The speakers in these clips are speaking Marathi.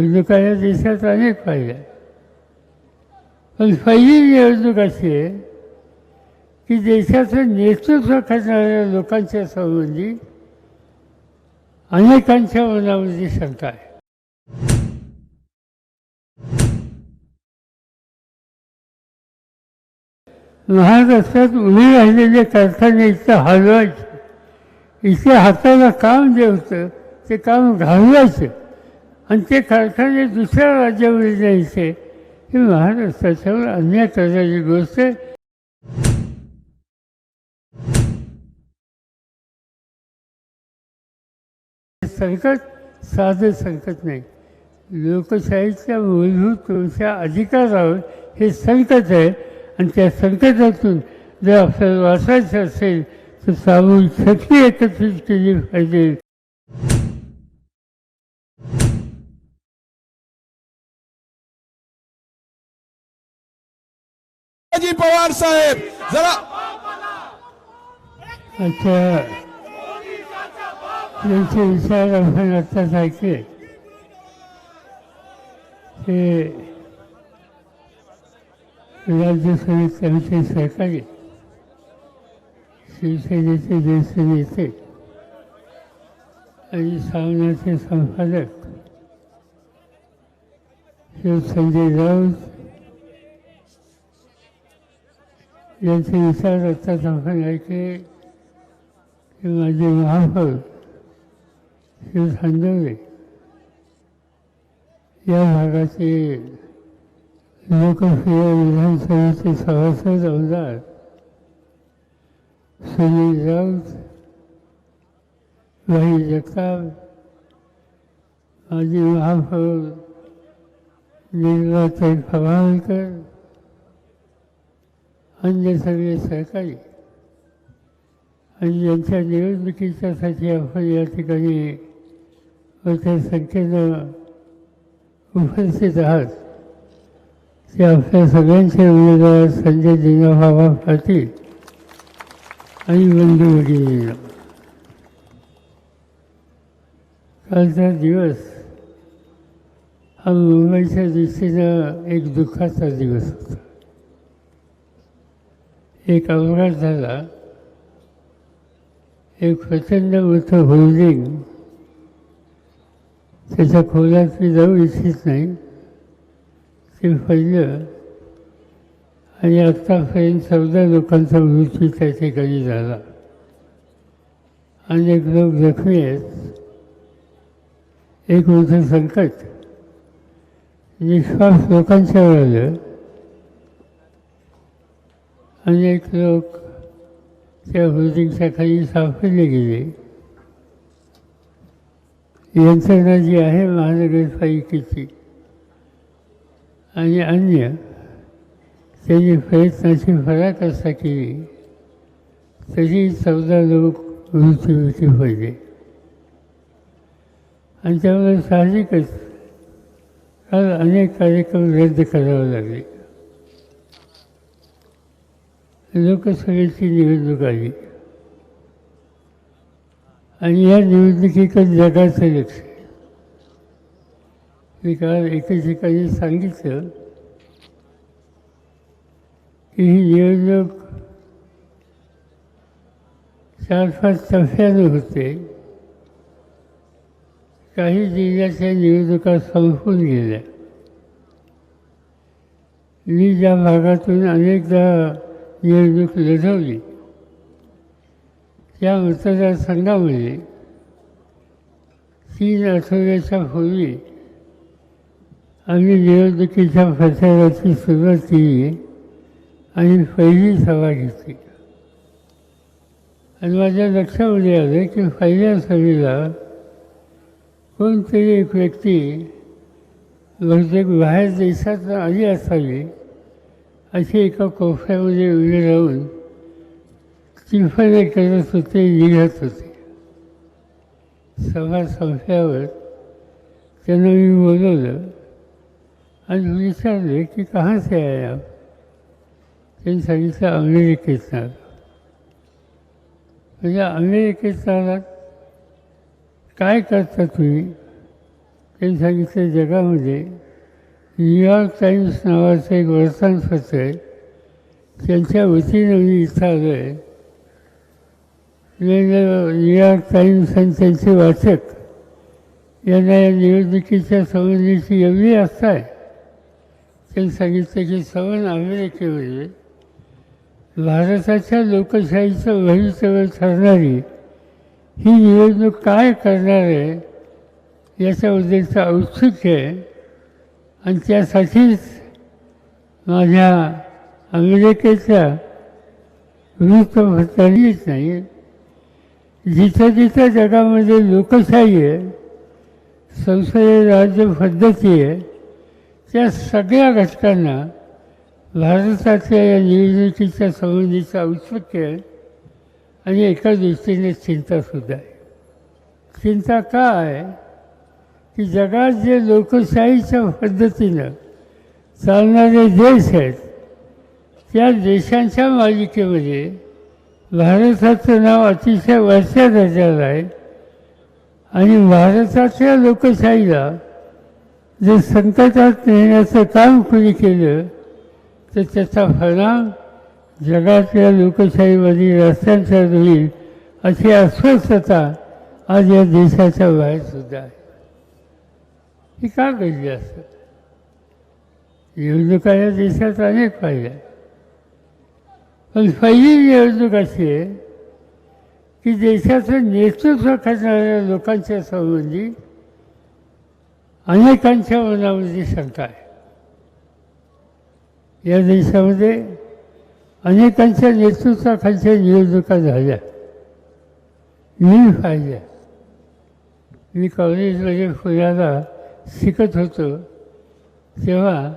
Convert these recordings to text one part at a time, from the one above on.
निवडणुका या देशात अनेक पाहिल्या. पण पहिली निवडणूक अशी आहे की देशाचं नेतृत्व करणाऱ्या लोकांच्या संबंधी अनेकांच्या मनामध्ये शंका आहे. महाराष्ट्रात उभे राहिलेले कारखाने इथं हलवायचे. इथे हाताला काम जे होतं ते काम घालवायचं. आणि ते कारखाने दुसऱ्या राज्यामध्ये जायचे. ही महाराष्ट्राच्यावर अन्याय करण्याची गोष्ट आहे. संकट साधं संकट नाही. लोकशाहीच्या मूलभूत तुमच्या अधिकारावर हे संकट आहे. आणि त्या संकटातून जर आपल्याला वाचायचं असेल तर सामूहिक शक्ती एकत्रित केली पाहिजे. अजित पवार साहेब जरा अच्छा. त्यांचे विचार आपण आत्ताच ऐकले ते राज्यसभेत त्यांचे सहकारी शिवसेनेचे ज्येष्ठ नेते आणि सामनाचे संपादक शिव संजय राऊत यांचे विचार आता आपण ऐकले की माझे महापौर हे खांदवले या भागाचे लोकप्रिय विधानसभेचे सभासद आमदार सुनील राऊत भाई जगताप माजी महापौर निर्मलाताई पवारकर अन्य सगळे सहकारी आणि यांच्या निवडणुकीच्यासाठी आपण या ठिकाणी मोठ्या संख्येनं उपस्थित आहात. ते आपल्या सगळ्यांचे उमेदवार संजय दिनाबाबा पाटील आणि बंधू भगिनी कालचा दिवस हा मुंबईच्या दृष्टीनं एक दुःखाचा दिवस होता. एक अपघात झाला. एक प्रचंड मोठं होल्डिंग त्याच्या खोलात मी जाऊ इच्छित नाही. ते पहिलं आणि आत्तापर्यंत चौदा लोकांचा मृत्यू त्या ठिकाणी झाला. अनेक लोक जखमी आहेत. एक मोठं संकट. निश्वास लोकांच्यावर आलं अनेक लोक त्या होर्डिंगच्या खाली सापडले गेले. यंत्रणा जी आहे महानगरपालिकेची आणि अन्य त्यांनी प्रयत्नाची पराकाष्ठा केली. तरी चौदा लोक मृत्यूमुखी पडले. आणि त्यामुळे साहजिकच काल अनेक कार्यक्रम रद्द करावे लागले. लोकसभेची निवडणूक आली. आणि या निवडणुकीकडे जगाचं लक्ष मी काल एका ठिकाणी सांगितलं की ही निवडणूक चार पाच टप्प्यानं होते. काही जिल्ह्याच्या निवडणुका संपून गेल्या. मी ज्या भागातून अनेकदा निवडणूक लढवली त्या मतदारसंघामध्ये तीन आठवड्याच्या पूर्वी आम्ही निवडणुकीच्या प्रचाराची सुरुवात केली आणि पहिली सभा घेतली आणि माझ्या लक्षामध्ये आलं की पहिल्या सभेला कोणतरी एक व्यक्ती बहुतेक बाहेर देशात आली असावी अशी एका कोफ्यामध्ये उभे राहून चिंफणे करत होते निघत होते सभा संपल्यावर त्यांना मी बोलवलं आणि विचारले की कहाँ से आए आप त्यांनी सांगितलं अमेरिकेत आलो म्हणजे अमेरिकेत आलात काय करता तुम्ही त्यांनी सांगितलं जगामध्ये न्यूयॉर्क टाईम्स नावाचं एक वर्तमानपत्र आहे. त्यांच्या वतीनं मी इथं आलो आहे न्यूयॉर्क टाईम्स आणि त्यांचे वाचक यांना या निवडणुकीच्या संबंधीची एवढी आस्था आहे. त्यांनी सांगितलं की सवन अमेरिकेमध्ये भारताच्या लोकशाहीचं भवितव्य ठरणारी ही निवडणूक काय करणार आहे याच्याबद्दलचं औत्सुक्य आहे. आणि त्यासाठीच माझ्या अमेरिकेच्या वृत्तपत्रांनीच नाही जिथं जिथं जगामध्ये लोकशाही आहे संसदीय राज्य पद्धती आहे त्या सगळ्या घटकांना भारताच्या या निवडणुकीच्या संबंधीचं औत्सुक्य आहे आणि एका दृष्टीने चिंतासुद्धा आहे. चिंता का आहे? की जगात जे लोकशाहीच्या पद्धतीनं चालणारे देश आहेत त्या देशांच्या मालिकेमध्ये भारताचं नाव अतिशय वरच्या दर्जाला आहे. आणि भारताच्या लोकशाहीला जे संकटात नेण्याचं काम कुणी केलं तर त्याचा परिणाम जगातल्या लोकशाहीमध्ये रस्त्यांच्या होईल अशी अस्वस्थता आज या देशाच्या बाहेरसुद्धा आहे. ही का घडली असं निवडणुका या देशात अनेक पाहिल्या. पण पहिली निवडणूक अशी आहे की देशाचं नेतृत्व करणाऱ्या लोकांच्या संबंधी अनेकांच्या मनामध्ये शंका आहे. या देशामध्ये अनेकांच्या नेतृत्वाखालच्या निवडणुका झाल्या. मी पाहिल्या. मी कॉलेजमध्ये पुण्याला शिकत होतो तेव्हा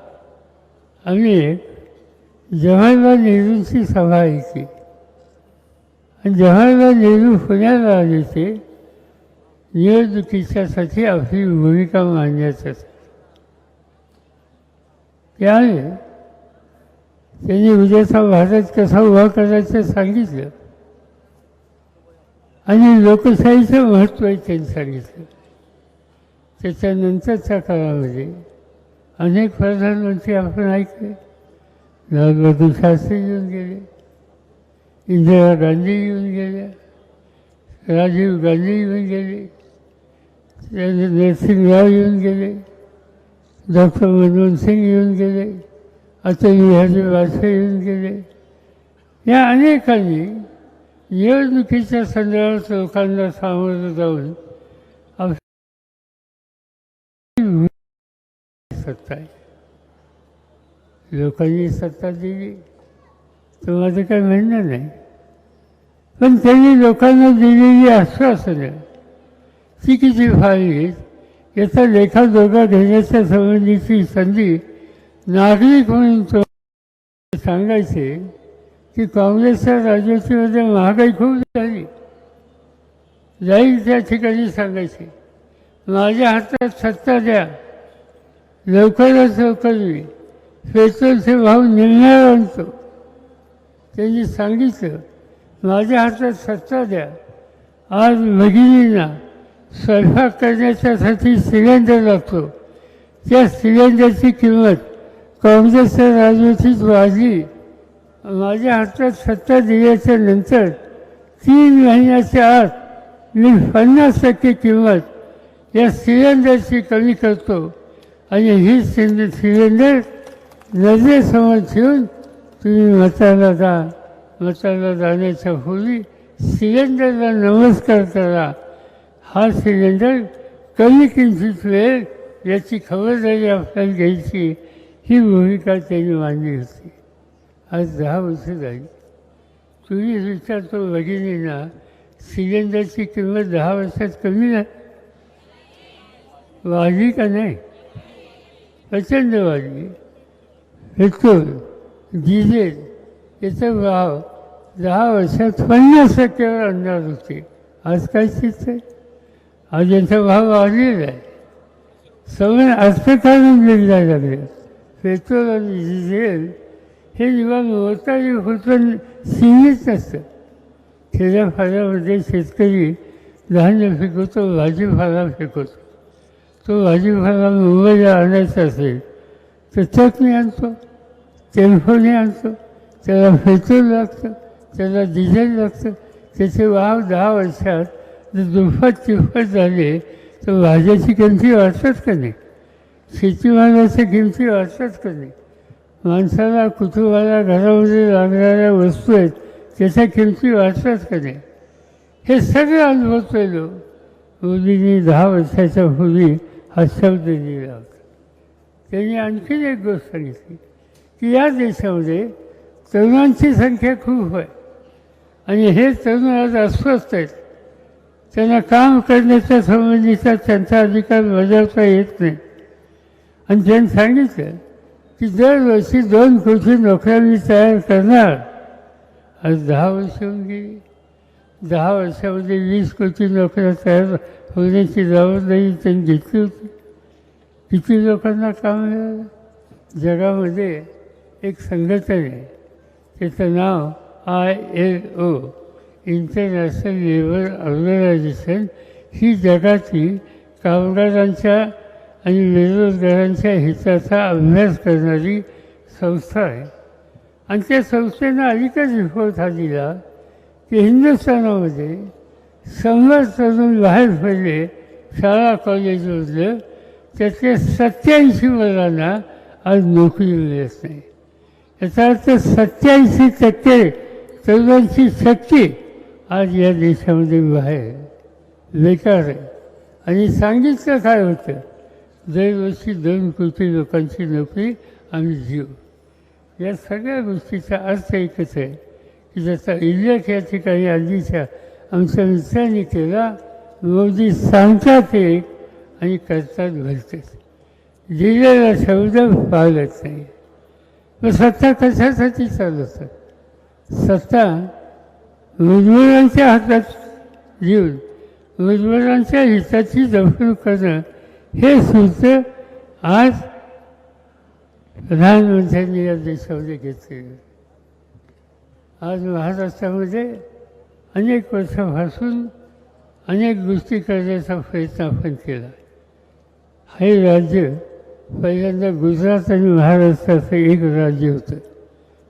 आम्ही एक जवाहरलाल नेहरूंची सभा ऐकली आणि जवाहरलाल नेहरू पुण्याला आले ते निवडणुकीच्यासाठी आपली भूमिका मांडण्यासाठी. त्याने त्यांनी उद्याचा भारत कसा उभा करायचं सांगितलं. आणि लोकशाहीचं महत्त्वही त्यांनी सांगितलं. त्याच्यानंतरच्या काळामध्ये अनेक प्रधानमंत्री आपण ऐकले. लालबहादूर शास्त्री येऊन गेले. इंदिरा गांधी येऊन गेल्या. राजीव गांधी येऊन गेले. नरसिंहराव येऊन गेले. डॉक्टर मनमोहन सिंग येऊन गेले. अटल बिहारी वाजपेयी येऊन गेले. या अनेकांनी निवडणुकीच्या संदर्भात लोकांना सामोरं जाऊन सत्ता आहे लोकांनी सत्ता दिली तर माझं काही म्हणणं नाही। पण त्यांनी लोकांना दिलेली आश्वासनं ती किती फाळली याचा लेखाजोखा घेण्याच्या संबंधीची संधी नागरिक म्हणून तो सांगायचे की काँग्रेसच्या राजवटीमध्ये महागाई खूप झाली जाईल त्या ठिकाणी सांगायचे माझ्या हातात सत्ता द्या लवकरात लवकर मी पेट्रोलचे भाव निघणार आणतो त्यांनी सांगितलं माझ्या हातात सत्ता द्या. आज भगिनींना स्वयंपाक करण्याच्यासाठी सिलेंडर लागतो. त्या सिलेंडरची किंमत काँग्रेसच्या राजवटीत वाढली. माझ्या हातात सत्ता दिल्याच्या नंतर तीन महिन्याच्या आत मी पन्नास टक्के किंमत या सिलेंडरची कमी करतो. आणि ही सिलेंडर सिलेंडर नजरेसमोर ठेवून तुम्ही मताला जा मताला जाण्याच्या पूर्वी सिलेंडरला नमस्कार करा. हा सिलेंडर कमी किंमतीत मिळेल याची खबरदारी आपल्याला घ्यायची ही भूमिका त्यांनी मांडली होती. आज दहा वर्ष झाली. तुम्ही विचारतो भगिनींना सिलेंडरची किंमत दहा वर्षात कमी नाही? वाढली का नाही? प्रचंड वाढली. पेट्रोल डिझेल याचा भाव दहा वर्षात पन्नास टक्क्यावर आणणार होते. आज काय स्थिती आहे? आज यांचा भाव वाढलेला आहे. सगळं अर्थकारण निर्णय लागले. पेट्रोल आणि डिझेल हे जेव्हा मोतारी होतं सीमित नसतं खेड्यापाड्यामध्ये शेतकरी धान्य पिकवतो भाजीपाला पिकवतो. तो भाजीपाला मुंबईला आणायचा असेल तर मी आणतो टेलिफोनने आणतो त्याला पेट्रोल लागतं त्याला डिझेल लागतं त्याचे वाव दहा वर्षात जर दुप्पट तिप्पट झाले तर भाज्याची किमती वाढतात का नाही? शेतीमालाच्या किमती वाढतात का नाही? माणसाला कुटुंबाला घरामध्ये लागणाऱ्या वस्तू आहेत त्याच्या किमती वाढतात का नाही? हे सगळं लोक. मोदींनी दहा वर्षाच्या पूर्वी हा शब्द दिला होता. त्यांनी आणखीन एक गोष्ट सांगितली. की या देशामध्ये तरुणांची संख्या खूप आहे. आणि हे तरुण आज अस्वस्थ आहेत. त्यांना काम करण्याच्या संबंधीचा त्यांचा अधिकार बजावता येत नाही. आणि त्यांनी सांगितलं की दरवर्षी दोन कोटी नोकऱ्या मी तयार करणार आज दहा वर्ष होऊन गेली. दहा वर्षामध्ये वीस कोटी नोकऱ्या तयार होण्याची जबाबदारी त्यांनी घेतली होती? किती लोकांना काम मिळालं? जगामध्ये एक संघटना आहे. त्याचं नाव I L O international labour organisation. ही जगातील कामगारांच्या आणि बेरोजगारांच्या हिताचा अभ्यास करणारी संस्था आहे. आणि त्या संस्थेनं अलीकच रिपोर्ट हा दिला. की हिंदुस्थानामध्ये शंभर बाहेर पडले शाळा कॉलेजमधलं त्यातल्या सत्याऐंशी मुलांना आज नोकरी मिळत नाही. याचा अर्थ सत्याऐंशी टक्के तरुणांची शक्ती आज या देशामध्ये बाहेर बेकार आहे. आणि सांगितलं काय होतं? दरवर्षी दोन कोटी लोकांची नोकरी आम्ही देऊ या सगळ्या गोष्टीचा अर्थ एकच आहे. की ज्याचा उल्लेख या ठिकाणी आधीच्या आमच्या मित्रांनी केला मोदी सांगतात एक आणि करतात भरतात दिलेला शब्द पाळत नाही. मग सत्ता कशासाठी चालवतात सत्ता मजबुरांच्या हातात घेऊन मजबुरांच्या हिताची जपणूक करणं हे सूत्र आज प्रधानमंत्र्यांनी या देशामध्ये घेतले आज महाराष्ट्रामध्ये अनेक वर्षापासून अनेक गोष्टी करण्याचा प्रयत्न आपण केला. हे राज्य पहिल्यांदा गुजरात आणि महाराष्ट्राचं एक राज्य होतं.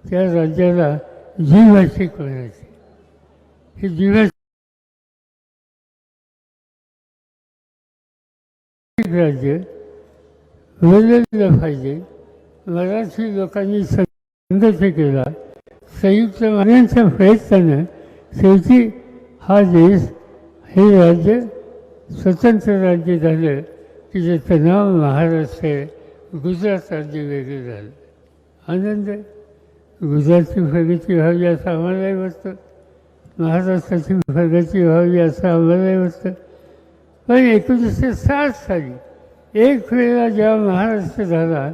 त्या राज्याला द्विभाषिक करायची हे द्विभाषिक राज्य बदललं पाहिजे. मराठी लोकांनी संघर्ष केला. संयुक्त मान्यांच्या प्रयत्नानं शेवटी हा देश हे राज्य स्वतंत्र राज्य झालं की ज्याचं नाव महाराष्ट्र आहे गुजरात राज्य वेगळं झालं. आनंद गुजरातची प्रगती व्हावी असं आम्हालाही वाटतं. महाराष्ट्राची प्रगती व्हावी असं आम्हालाही वाटतं. पण एकोणीसशे साठ साली एक वेळेला जेव्हा महाराष्ट्र झाला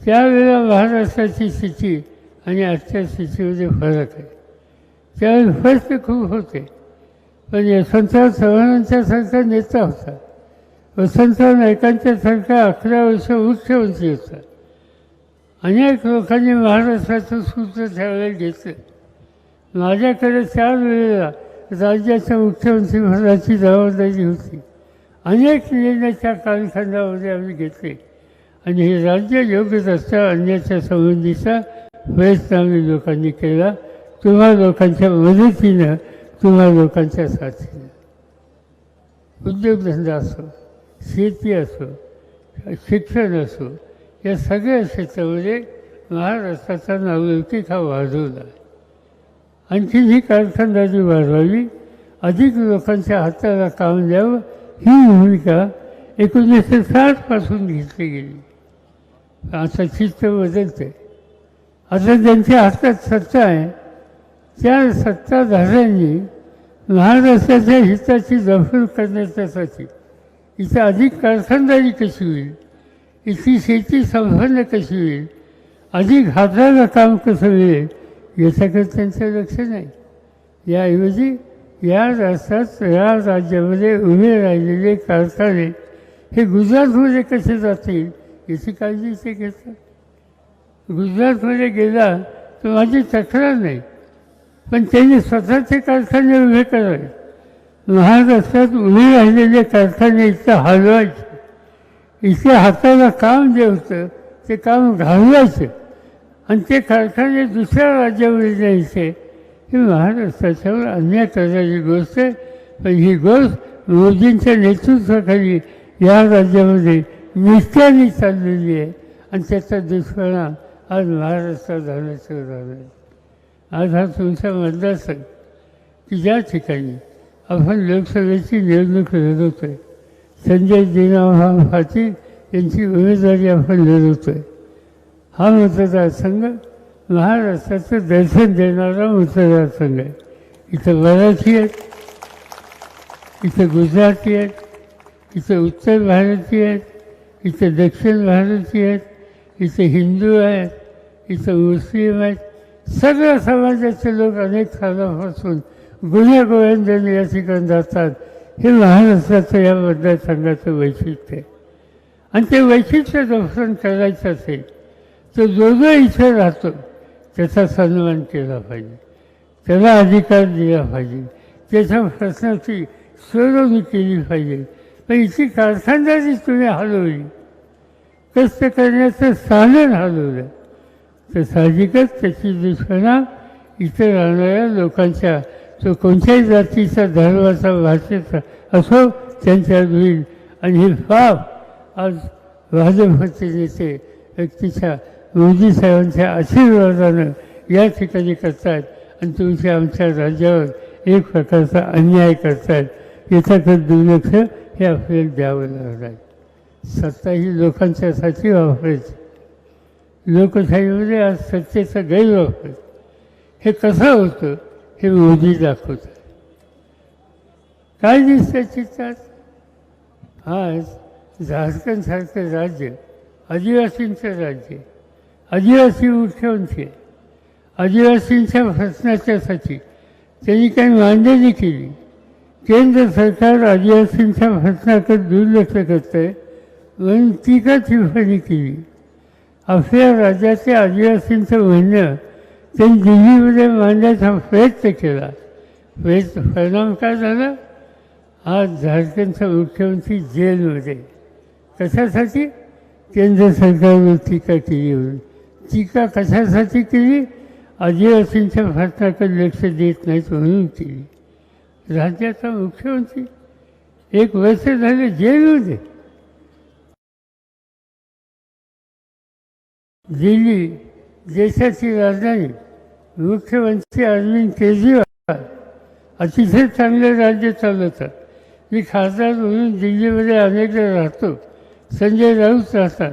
त्यावेळेला महाराष्ट्राची स्थिती आणि आजच्या स्थितीमध्ये फरक आहे. त्यावेळी फरक खूप होते. पण यशवंतराव चव्हाणांच्यासारखा नेता होता. वसंतराव नायकांच्यासारखा अकरा वर्ष मुख्यमंत्री होता. अनेक लोकांनी महाराष्ट्राचं सूत्र त्यावेळेला घेतलं. माझ्याकडे चार वेळेला राज्याच्या मुख्यमंत्री पदाची जबाबदारी होती. अनेक निर्णयाच्या कालखंडामध्ये आम्ही घेतले. आणि हे राज्य योग्य रस्त्यावर आणण्याच्या संबंधीचा प्रयत्न लोकांनी केला तुम्हा लोकांच्या मदतीनं तुम्हा लोकांच्या साथीनं. उद्योगधंदा असो शेती असो शिक्षण असो या सगळ्या क्षेत्रामध्ये महाराष्ट्राचा नावलौकिक हा वाढवला. आणखी ही कारखानदारी वाढवावी अधिक लोकांच्या हाताला काम द्यावं ही भूमिका एकोणीसशे साठपासून घेतली गेली. आता चित्त बदलते आता ज्यांच्या हातात सत्ता आहे त्या सत्ताधाऱ्यांनी महाराष्ट्राच्या हिताची जपणूक करण्याच्यासाठी इथं अधिक कारखानदारी कशी होईल? इथली शेती संपन्न कशी होईल? अधिक हाताला काम कसं मिळेल? याच्याकडे त्यांचं लक्ष नाही. याऐवजी या राष्ट्रात या राज्यामध्ये उभे राहिलेले कारखाने हे गुजरातमध्ये कसे जातील याची काळजी ते घेतात. गुजरातमध्ये गेला तर माझी तक्रार नाही. पण त्यांनी स्वतःचे कारखाने उभे करावे. महाराष्ट्रात उभे राहिलेले कारखाने इथं हलवायचे. इथे हाताला काम जे होतं ते काम घालवायचं. आणि ते कारखाने दुसऱ्या राज्यामध्ये न्यायचे ही महाराष्ट्राच्यावर अन्याय करण्याची गोष्ट आहे. पण ही गोष्ट मोदींच्या नेतृत्वाखाली या राज्यामध्ये निष्ठ्याने चाललेली आहे. आणि त्याचा दुष्परिणाम आज महाराष्ट्रात झाल्याचं झालं आहे आज हा तुमचा मतदारसंघ की ज्या ठिकाणी आपण लोकसभेची निवडणूक लढवतोय संजय दिनाभाऊ पाटील यांची उमेदवारी आपण लढवतोय. हा मतदारसंघ महाराष्ट्राचं दर्शन देणारा मतदारसंघ आहे. इथं मराठी आहेत इथं गुजराती आहेत इथं उत्तर भारतीय आहेत इथं दक्षिण भारतीय आहेत इथं हिंदू आहेत इथं मुस्लिम आहेत. सगळ्या समाजाचे लोक अनेक सालापासून गुन्हे गोविंदाने या ठिकाणी जातात. हे महाराष्ट्राचं या मतदारसंघाचं वैशिष्ट्य आहे. आणि ते वैशिष्ट्य दर्शन करायचं असेल तर जो जो इथे राहतो. त्याचा सन्मान केला पाहिजे. त्याला अधिकार दिला पाहिजे. त्याच्या प्रश्नाची सोडवणी केली पाहिजे. पण इथे कारखानदारी तुम्ही हलवली. कष्ट करण्याचं साधन हलवलं. तर साहजिकच त्याची दुष्पणा इथे राहणाऱ्या लोकांच्या तो कोणत्याही जातीचा धर्माचा भाषेचा असो त्यांच्या होईल. आणि हे पाप आज भाजपचे नेते व्यक्तीच्या मोदी साहेबांच्या आशीर्वादानं या ठिकाणी करतात. आणि तुमच्या आमच्या राज्यावर एक प्रकारचा अन्याय करतायत याच्याकडे दुर्लक्ष हे आपल्याला द्यावं लागणार सत्ता ही लोकांच्यासाठी वापरायची. लोकशाहीमध्ये आज सत्तेचा गैरवापर. हे कसं होतं हे मोदी दाखवत. काय दिसतं चित्रात? आज झारखंडसारखं राज्य आदिवासींचं राज्य आदिवासी मुख्यमंत्री आदिवासींच्या प्रश्नाच्यासाठी त्यांनी काही मांडणी केली. केंद्र सरकार आदिवासींच्या प्रश्नाकडे दुर्लक्ष करत आहे म्हणून टीका टिप्पणी केली. आपल्या राज्याच्या आदिवासींचं म्हणणं त्यांनी दिल्लीमध्ये मांडण्याचा प्रयत्न केला. प्रयत्न परिणाम काय झाला. आज झारखंडचा मुख्यमंत्री जेलमध्ये. कशासाठी? केंद्र सरकारवर टीका केली होती टीका कशासाठी केली? आदिवासींच्या प्रश्नाकडे लक्ष देत नाहीत म्हणून केली. राज्याचा मुख्यमंत्री एक वर्ष झाले जेलमध्ये. दिल्ली देशाची राजधानी मुख्यमंत्री अरविंद केजरीवाल. अतिशय चांगले राज्य चालवतात. मी खासदार म्हणून दिल्लीमध्ये अनेकदा राहतो. संजय राऊत राहतात.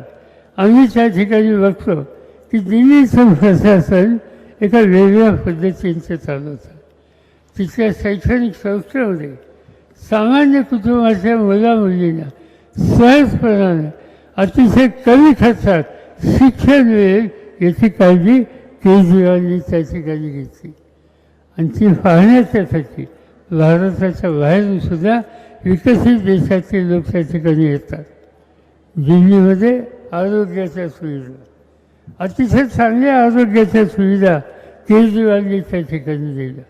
आम्ही त्या ठिकाणी बघतो की दिल्लीचं प्रशासन एका वेगळ्या पद्धतीचं चालवतं. तिथल्या शैक्षणिक संस्थेमध्ये सामान्य कुटुंबाच्या मुलामुलींना सहजपणानं अतिशय कमी खर्चात शिक्षण मिळेल याची काळजी केजरीवालनी त्या ठिकाणी घेतली. आणि ती वाहण्याच्यासाठी भारताच्या बाहेरूनसुद्धा विकसित देशातील लोक त्या ठिकाणी येतात. दिल्लीमध्ये आरोग्याच्या सुविधा. अतिशय चांगल्या आरोग्याच्या सुविधा केजरीवालनी त्या ठिकाणी दिल्या.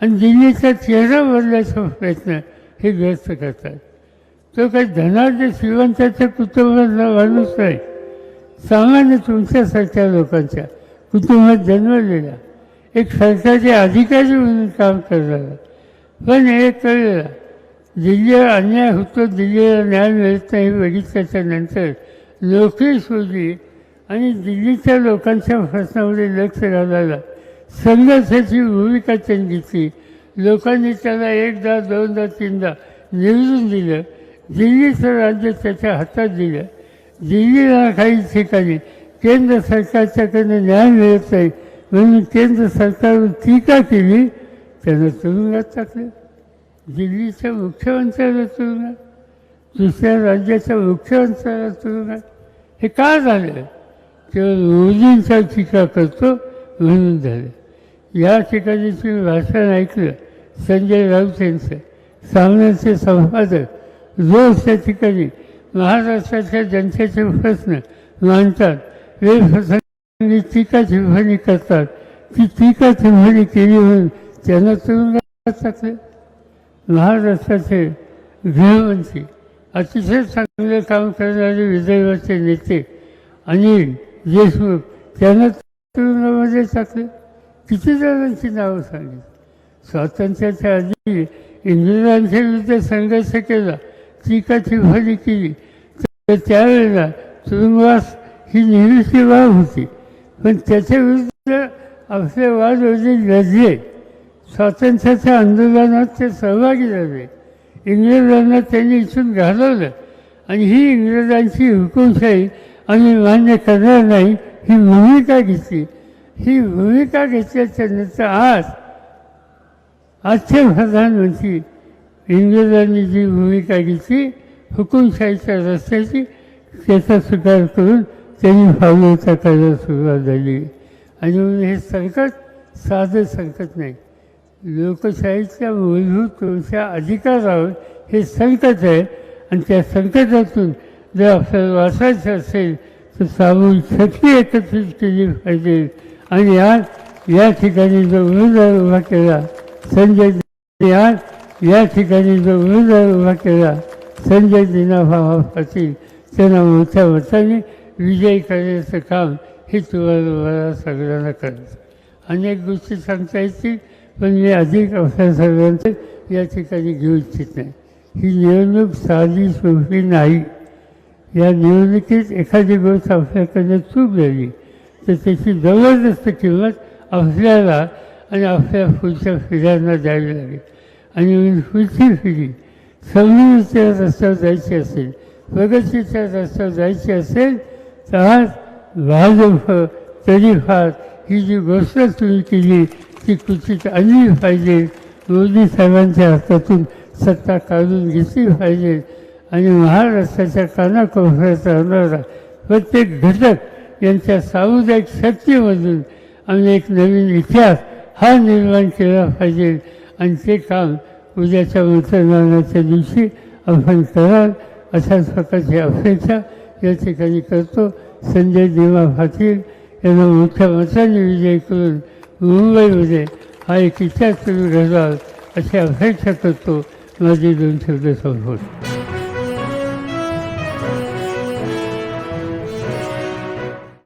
आणि दिल्लीचा चेहरा बदलायचा प्रयत्न हे ग्रस्त करतात. तो काही धनाढ्य श्रीमंताच्या कुटुंबातला माणूस नाही. सामान्य तुमच्यासारख्या लोकांच्या कुटुंबात जन्मलेला एक सरकारचे अधिकारी म्हणून काम करणारा. पण हे कळलेला दिल्लीवर अन्याय होतो दिल्लीला न्याय मिळत नाही बघितल्याच्या नंतर नोकरी शोधली आणि दिल्लीच्या लोकांच्या प्रश्नामध्ये लक्ष घालायला संघर्षाची भूमिका त्यांनी घेतली. लोकांनी त्याला एकदा दोनदा तीनदा निवडून दिलं. दिल्लीचं राज्य त्याच्या हातात दिलं. दिल्लीला काही ठिकाणी केंद्र सरकारच्याकडनं न्याय मिळत नाही म्हणून केंद्र सरकारवर टीका केली त्यानं तुरुंगात टाकलं. दिल्लीच्या मुख्यमंत्र्याला तुरुंगात दुसऱ्या राज्याच्या मुख्यमंत्र्याला तुरुंगात. हे का झालं? केवळ मोदींचा टीका करतो म्हणून झालं. या ठिकाणी तुम्ही भाषण ऐकलं संजय राऊत यांचं. सामन्याचे संपादक रोज त्या ठिकाणी महाराष्ट्राच्या जनतेचे प्रश्न मांडतात. वेळप्रसंगी टीका टिप्पणी करतात. ती टीका टिप्पणी केली म्हणून त्यांना तुरुंगात महाराष्ट्राचे गृहमंत्री अतिशय चांगले काम करणारे विदर्भाचे नेते अनिल देशमुख त्यांना तुरुंगामध्ये टाकले. किती जणांची नावं सांगितली? स्वातंत्र्याच्या आधी इंग्रजांच्या विरुद्ध संघर्ष केला. चिकाची भली केली. तर त्यावेळेला तुरुंगवास ही नेहमीची बाब होती. पण त्याच्याविरुद्ध आपले वाद वडील लढले. स्वातंत्र्याच्या आंदोलनात ते सहभागी झाले. इंग्रजांना त्यांनी इथून घालवलं. आणि ही इंग्रजांची हुकुमशाही आम्ही मान्य करणार नाही ही भूमिका घेतली. ही भूमिका घेतल्याच्या नंतर आज आजचे प्रधानमंत्री इंग्रजांनी जी भूमिका घेतली हुकुमशाहीच्या रस्त्याची त्याचा स्वीकार करून त्यांनी फावलता करायला सुरुवात झाली. आणि म्हणून हे संकट साधं संकट नाही. लोकशाहीच्या मूलभूत तुमच्या अधिकारावर हे संकट आहे आणि त्या संकटातून जर आपल्याला वाचायचं असेल तर सामून शक्ती एकत्रित केली पाहिजे. आणि आज या ठिकाणी जो उमेदवार उभा केला संजय आज या ठिकाणी जो उमेदवार उभा केला संजय दिनाभावा पाटील त्यांना मोठ्या मताने विजय करण्याचं काम हे तुम्हाला मला सगळ्यांना करायचं अनेक गोष्टी सांगता येतील पण मी अधिक आपल्या सर्वांचं या ठिकाणी घेऊ इच्छित नाही. ही निवडणूक साधी सोपी नाही. या निवडणुकीत एखादी गोष्ट आपल्याकडनं चूक झाली तर त्याची जबरदस्त किंमत आपल्याला आणि आपल्या पुढच्या पिढ्यांना द्यावी लागेल. आणि म्हणून फिरी पिढी रस्त्यावर जायची असेल प्रगतीच्या रस्त्यावर जायची असेल तर आज भाजप तरी फार ही जी गोष्ट तुम्ही केली ती कुठीच आणली पाहिजे. मोदी साहेबांच्या हातातून सत्ता काढून घेतली पाहिजे. आणि महाराष्ट्राच्या कानाकोपऱ्यात राहणारा प्रत्येक घटक यांच्या सामुदायिक शक्तीमधून आम्ही एक नवीन इतिहास हा निर्माण केला पाहिजे. आणि ते काम उद्याच्या मतदानाच्या दिवशी आपण कराल अशाच प्रकारची अपेक्षा या ठिकाणी करतो. संजय देवा पाटील यांना मोठ्या मताने विजय करून मुंबईमध्ये हा एक इतिहास तुम्ही घडवाल अशी अपेक्षा करतो. माझी दोन शब्द संपवतो.